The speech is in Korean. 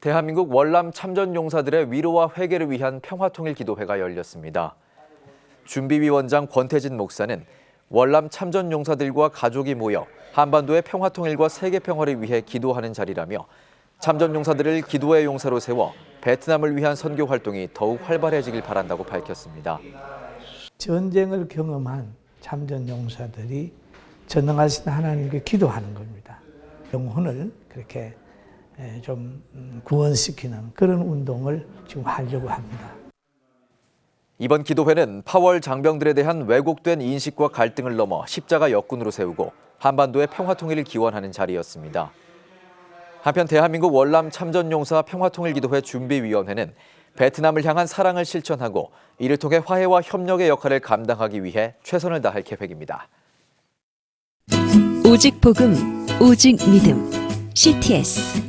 대한민국 월남 참전 용사들의 위로와 회개를 위한 평화통일 기도회가 열렸습니다. 준비위원장 권태진 목사는 월남 참전 용사들과 가족이 모여 한반도의 평화통일과 세계 평화를 위해 기도하는 자리라며 참전 용사들을 기도의 용사로 세워 베트남을 위한 선교 활동이 더욱 활발해지길 바란다고 밝혔습니다. 전쟁을 경험한 참전 용사들이 전능하신 하나님께 기도하는 겁니다. 영혼을 그렇게 에, 좀 음, 구원시키는 그런 운동을 지금 하려고 합니다. 이번 기도회는 파월 장병들에 대한 왜곡된 인식과 갈등을 넘어 십자가 역군으로 세우고 한반도의 평화 통일을 기원하는 자리였습니다. 한편 대한민국 월남 참전용사 평화통일기도회 준비위원회는 베트남을 향한 사랑을 실천하고 이를 통해 화해와 협력의 역할을 감당하기 위해 최선을 다할 계획입니다. 오직 복음, 오직 믿음. CTS